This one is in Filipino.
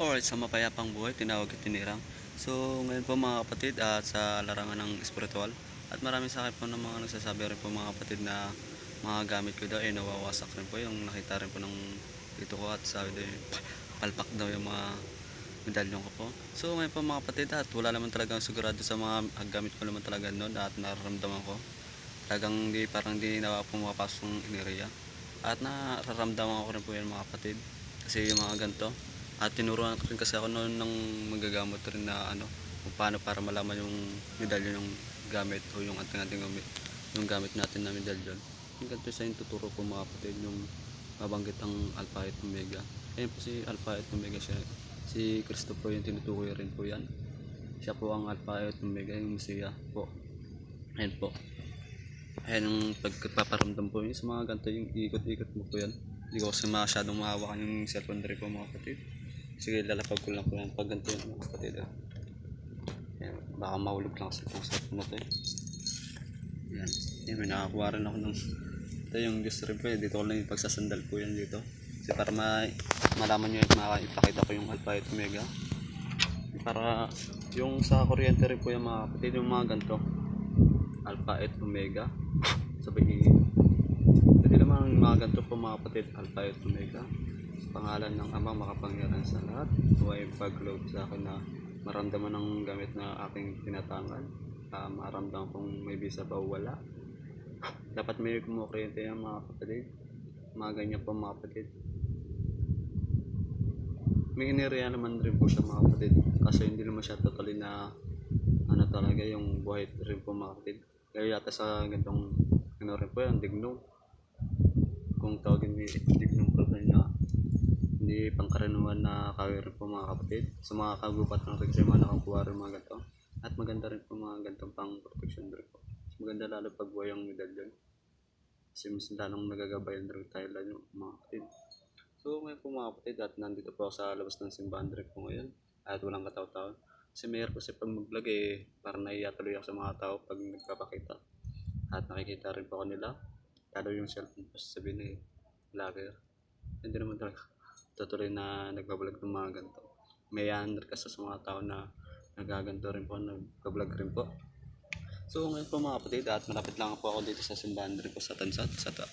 Alright, sa mapayapang buhay, tinawag at tinirang. So, ngayon po mga kapatid, at sa larangan ng spiritual. At marami sa akin po ng mga nagsasabi rin po mga kapatid na mga gamit ko daw ay nawawasak rin po. Yung nakita rin po ng dito ko at sabi daw palpak daw yung mga medalyon ko po. So, ngayon po mga kapatid, at wala naman talagang sigurado sa mga gamit ko naman talaga noon at nararamdaman ko. Talagang di, parang di na pumapasok ng enerhiya. At nararamdaman ko rin po yan mga kapatid. Kasi yung mga ganito, at tinuruan ko rin kasi ako noon ng magagamot rin na ano, kung paano para malaman yung medalyon ng gamit o yung ating ating gamit, yung gamit natin na medalyon. Yung ganito sa tuturo ko mga kapatid, yung mabanggit ang Alpha at Omega. Ayun po si Alpha at Omega siya. Si Kristo po yung tinutukoy rin po yan. Siya po ang Alpha at Omega, yung Mesiya po. Ayun po. Ayan ang pagpaparamdam po yun sa mga ganito yung ikot-ikot mo po yan. Hindi ko kasi masyadong mahawakan yung cellphone rin po mga kapatid. Sige, lalapag ko lang po yan pag ganito yung mga kapatid. Ayan, baka mahulog lang kasi itong cellphone na to eh. Ayan, Ayan, may nakakuha rin ako ng ito yung rin po eh. Dito ko lang yung pagsasandal po yan dito. Kasi para ma malaman nyo at makipakita ko yung Alpha at Omega. Para yung sa kuryente rin po yung mga kapatid, yung mga ganito. Alpha at Omega. Sabi Pwede naman mga ganito po mga kapatid, Alpha at Omega. Pangalan ng Amang makapangyarihan sa lahat, huwag pag-load sa akin na maramdaman ng gamit na aking tinatangan. Uh, maramdaman kung may bisa pa o wala. Dapat may kumukuryente yan mga kapatid. Mga ganyan po mga kapatid. May enerhiya naman rin po siya mga kapatid. Kasi hindi naman siya totally na ano talaga yung buhay rin po mga kapatid. Kaya yata sa ganitong ano rin po yan, dignong. Kung tawagin ni dignong rin na hindi pangkaraniwan na rin po mga kapatid. Sa mga kagupat ng mga nakakuha rin mga ganito. At maganda rin po mga ganitong pang protection rin po. Mas maganda lalo pag buhay ang medalyon. Kasi mas lalong nagagabayan rin tayo lalo mga kapatid. So ngayon po mga kapatid at nandito po ako sa labas ng simbahan rin po ngayon. At walang kataw-taon. Kasi mayroon kasi pag mag-vlog eh, parang naiya tuloy ako sa mga tao pag nagpapakita. At nakikita rin po ako nila. Lalo yung cellphone po sabihin eh, vlogger. Hindi naman talaga tutuloy na nagbablog ng mga ganito. May under kasi sa mga tao na nagaganto rin po, nagbablog rin po. So ngayon po mga kapatid at malapit lang po ako dito sa simbahan rin po sa Tansat. Sa ta